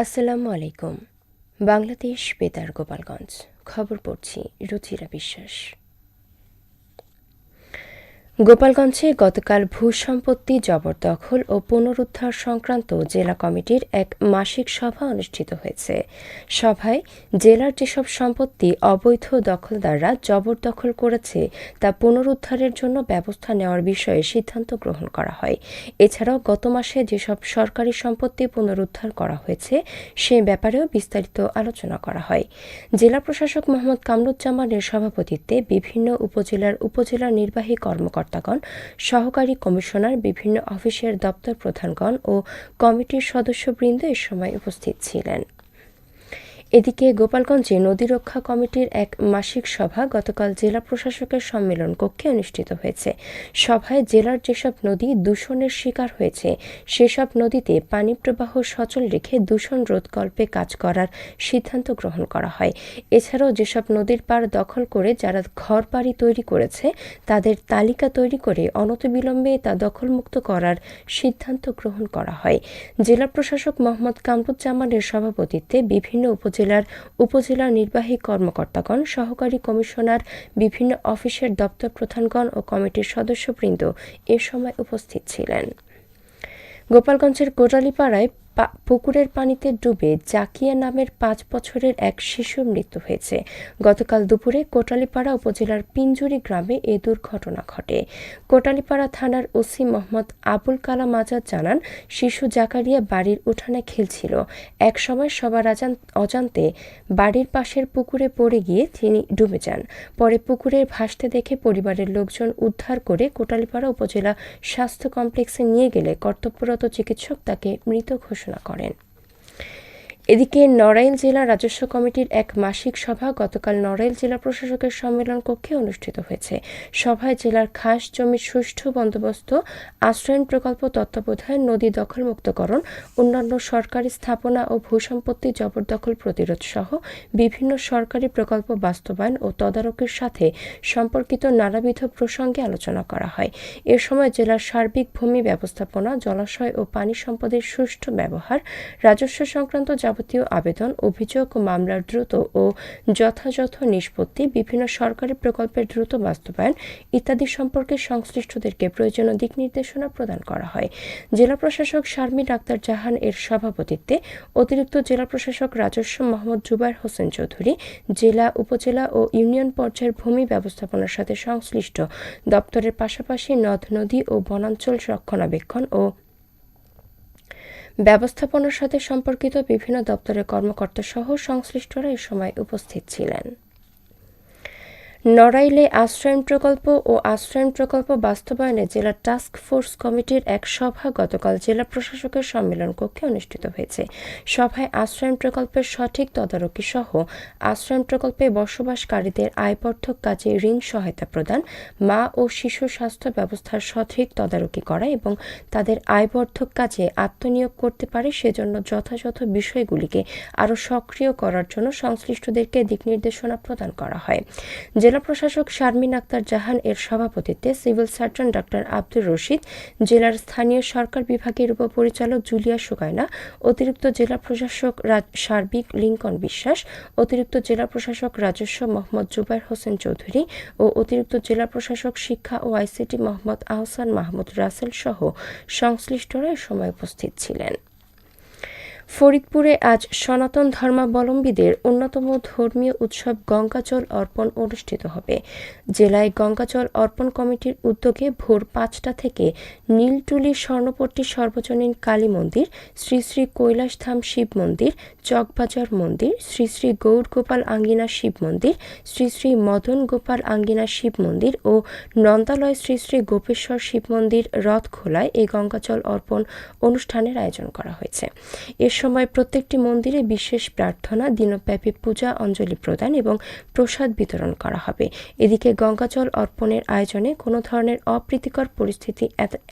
আসসালামু আলাইকুম। বাংলাদেশ বেতার গোপালগঞ্জ। খবর পড়ছি রুচিরা বিশ্বাস। গোপালগঞ্জে গতকাল ভূসম্পত্তি জবরদখল ও পুনরুদ্ধার সংক্রান্ত জেলা কমিটির এক মাসিক সভা অনুষ্ঠিত হয়েছে। সভায় জেলার যেসব সম্পত্তি অবৈধ দখলদাররা জবরদখল করেছে, তা পুনরুদ্ধারের জন্য ব্যবস্থা নেওয়ার বিষয়ে সিদ্ধান্ত গ্রহণ করা হয়। এছাড়াও গত মাসে যেসব সরকারি সম্পত্তি পুনরুদ্ধার করা হয়েছে, সে ব্যাপারেও বিস্তারিত আলোচনা করা হয়। জেলা প্রশাসক মোহাম্মদ কামরুজ্জামানের সভাপতিত্বে বিভিন্ন উপজেলার উপজেলা নির্বাহী কর্মকর্তা কর্মকর্তাগণ সহকারী কমিশনার বিভিন্ন অফিসের দপ্তর প্রধানগণ ও কমিটির সদস্যবৃন্দ এ সময় উপস্থিত ছিলেন। এদিকে গোপালগঞ্জে নদী রক্ষা কমিটির এক মাসিক সভা গতকাল জেলা প্রশাসকের সম্মেলন কক্ষে অনুষ্ঠিত হয়েছে। সভায় জেলার যেসব নদী দূষণের শিকার হয়েছে, সেসব নদীতে পানি প্রবাহ সচল রেখে দূষণ রোধকল্পে কাজ করার সিদ্ধান্ত গ্রহণ করা হয়। এছাড়াও যেসব নদীর পার দখল করে যারা ঘর বাড়ি তৈরি করেছে, তাদের তালিকা তৈরি করে অনতবিলম্বে তা দখলমুক্ত করার সিদ্ধান্ত গ্রহণ করা হয়। জেলা প্রশাসক মোহাম্মদ কামরুজ্জামানের সভাপতিত্বে বিভিন্ন উপজেলা উপজেলার উপজেলা নির্বাহী কর্মকর্তাগণ, সহকারী কমিশনার, বিভিন্ন অফিসের দপ্তর প্রধানগণ ও কমিটির সদস্যবৃন্দ এ সময় উপস্থিত ছিলেন। গোপালগঞ্জের কোটালীপাড়ায় পুকুরের পানিতে ডুবে জাকিয়া নামের পাঁচ বছরের এক শিশুর মৃত্যু হয়েছে। গতকাল দুপুরে কোটালীপাড়া উপজেলার পিঞ্জুরি গ্রামে এ দুর্ঘটনা ঘটে। কোটালীপাড়া থানার ওসি মোহাম্মদ আবুল কালাম আজাদ জানান, শিশু জাকারিয়া বাড়ির উঠানে খেলছিল। এক সময় সবার অজান্তে বাড়ির পাশের পুকুরে পড়ে গিয়ে তিনি ডুবে যান। পরে পুকুরের ভাসতে দেখে পরিবারের লোকজন উদ্ধার করে কোটালীপাড়া উপজেলা স্বাস্থ্য কমপ্লেক্সে নিয়ে গেলে কর্তব্যরত চিকিৎসক তাকে মৃত ঘোষণা ঘোষণা করেন। এদিকে নড়াইল জেলা রাজস্ব কমিটির এক মাসিক সভা গতকাল নড়াইল জেলা প্রশাসকের সম্মেলন কক্ষে অনুষ্ঠিত হয়েছে। সভায় জেলার খাস জমির সুষ্ঠু বন্দোবস্ত, আশ্রয়ন প্রকল্প তত্ত্বাবধায়ন, নদী দখলমুক্তকরণ, অন্যান্য সরকারি স্থাপনা ও ভূসম্পত্তি জবরদখল প্রতিরোধ সহ বিভিন্ন সরকারি প্রকল্প বাস্তবায়ন ও তদারকির সাথে সম্পর্কিত নানাবিধ প্রসঙ্গে আলোচনা করা হয়। এ সময় জেলার সার্বিক ভূমি ব্যবস্থাপনা, জলাশয় ও পানি সম্পদের সুষ্ঠু ব্যবহার, রাজস্ব সংক্রান্ত যাবতীয় আবেদন, অভিযোগ ও মামলার দ্রুত ও যথাযথ নিষ্পত্তি, বিভিন্ন সরকারি প্রকল্পের দ্রুত বাস্তবায়ন ইত্যাদি সম্পর্কে সংশ্লিষ্টদেরকে প্রয়োজনীয় দিক নির্দেশনা প্রদান করা হয়। জেলা প্রশাসক শারমিন আক্তার জাহান এর সভাপতিত্বে অতিরিক্ত জেলা প্রশাসক রাজস্ব মোহাম্মদ জুবাইর হোসেন চৌধুরী, জেলা, উপজেলা ও ইউনিয়ন পর্যায়ের ভূমি ব্যবস্থাপনার সাথে সংশ্লিষ্ট দপ্তরের পাশাপাশি নদ, নদী ও বনাঞ্চল রক্ষণাবেক্ষণ ও ব্যবস্থাপনার সাথে সম্পর্কিত বিভিন্ন দপ্তরের কর্মকর্তা সহ সংশ্লিষ্টরা এ সময় উপস্থিত ছিলেন। নড়াইলে আশ্রয়ণ প্রকল্প ও আশ্রয়ণ প্রকল্প বাস্তবায়নে জেলা টাস্ক ফোর্স কমিটির এক সভা গতকাল জেলা প্রশাসকের সম্মেলন কক্ষে অনুষ্ঠিত হয়েছে। সভায় আশ্রয়ণ প্রকল্পের সঠিক তদারকি সহ আশ্রয়ণ প্রকল্পে বসবাসকারীদের আয়বর্ধক কাজে ঋণ সহায়তা প্রদান, মা ও শিশু স্বাস্থ্য ব্যবস্থার সঠিক তদারকি করা এবং তাদের আয়বর্ধক কাজে আত্মনিয়োগ করতে পারে সেজন্য যথাযথ বিষয়গুলিকে আরও সক্রিয় করার জন্য সংশ্লিষ্টদেরকে দিক নির্দেশনা প্রদান করা হয়। জেলা প্রশাসক শারমিন আক্তার জাহান এর সভাপতিত্বে civil surgeon doctor Abdur Rashid, জেলার স্থানীয় সরকার বিভাগের উপপরিচালক জুলিয়া সুকায়না অতিরিক্ত জেলা প্রশাসক সার্বিক লিঙ্কন বিশ্বাস, অতিরিক্ত জেলা প্রশাসক রাজস্ব মোহাম্মদ জুবাইর হোসেন চৌধুরী ও অতিরিক্ত জেলা প্রশাসক শিক্ষা ও আইসিটি মোহাম্মদ আহসান মাহমুদ রাসেল সহ সংশ্লিষ্টরা এ সময় উপস্থিত ছিলেন। ফরিদপুরে আজ সনাতন ধর্মাবলম্বীদের অন্যতম ধর্মীয় উৎসব গঙ্গাচল অর্পণ অনুষ্ঠিত হবে। জেলায় গঙ্গাচল অর্পণ কমিটির উদ্যোগে ভোর পাঁচটা থেকে নীলটুলি স্বর্ণপট্টি সর্বজনীন কালী মন্দির, শ্রী শ্রী কৈলাসধাম শিব মন্দির, চকবাজার মন্দির, শ্রী শ্রী গৌরগোপাল আঙ্গিনা শিব মন্দির, শ্রী শ্রী মদন গোপাল আঙ্গিনা শিব মন্দির ও নন্দালয় শ্রী শ্রী গোপেশ্বর শিব মন্দির রথ খোলায় এই গঙ্গাচল অর্পণ অনুষ্ঠানের আয়োজন করা হয়েছে। এ সময় প্রত্যেকটি মন্দিরে বিশেষ প্রার্থনা, দিনব্যাপী পূজা, অঞ্জলি প্রদান এবং প্রসাদ বিতরণ করা হবে। এদিকে গঙ্গাজল অর্পণের আয়োজনে কোনো ধরনের অপ্রীতিকর পরিস্থিতি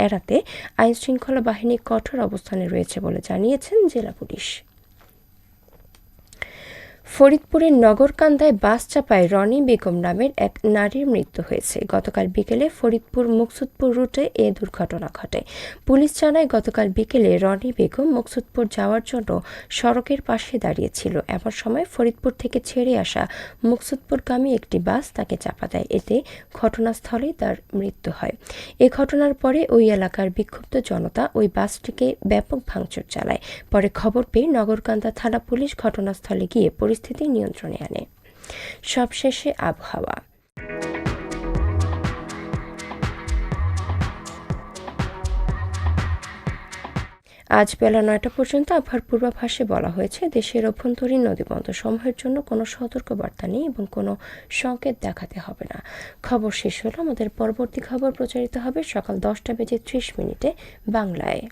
এড়াতে আইনশৃঙ্খলা বাহিনী কঠোর অবস্থানে রয়েছে বলে জানিয়েছেন জেলা পুলিশ। ফরিদপুরের নগরকান্দায় বাস চাপায় রনি বেগম নামের এক নারীর মৃত্যু হয়েছে। গতকাল বিকেলে ফরিদপুর মুকসুদপুর রুটে এ দুর্ঘটনা ঘটে। পুলিশ জানায়, গতকাল বিকেলে রনি বেগম মুকসুদপুর যাওয়ার জন্য সড়কের পাশে দাঁড়িয়েছিল। এমন সময় ফরিদপুর থেকে ছেড়ে আসা মুকসুদপুরগামী একটি বাস তাকে চাপা দেয়। এতে ঘটনাস্থলেই তার মৃত্যু হয়। এ ঘটনার পরে ওই এলাকার বিক্ষুব্ধ জনতা ওই বাসটিকে ব্যাপক ভাঙচুর চালায়। পরে খবর পেয়ে নগরকান্দা থানা পুলিশ ঘটনাস্থলে গিয়ে পরিস্থিতি নিয়ন্ত্রণে আনে। সবশেষে আবহাওয়া। আজ বেলা নয়টা পর্যন্ত আবহাওয়ার পূর্বাভাসে বলা হয়েছে, দেশের অভ্যন্তরীণ নদীবন্দর সমূহের জন্য কোনো সতর্কবার্তা নেই এবং কোনো সংকেত দেখাতে হবে না। খবর শেষ হলো, আমাদের পরবর্তী খবর প্রচারিত হবে সকাল দশটা বেজে ত্রিশ মিনিটে বাংলায়।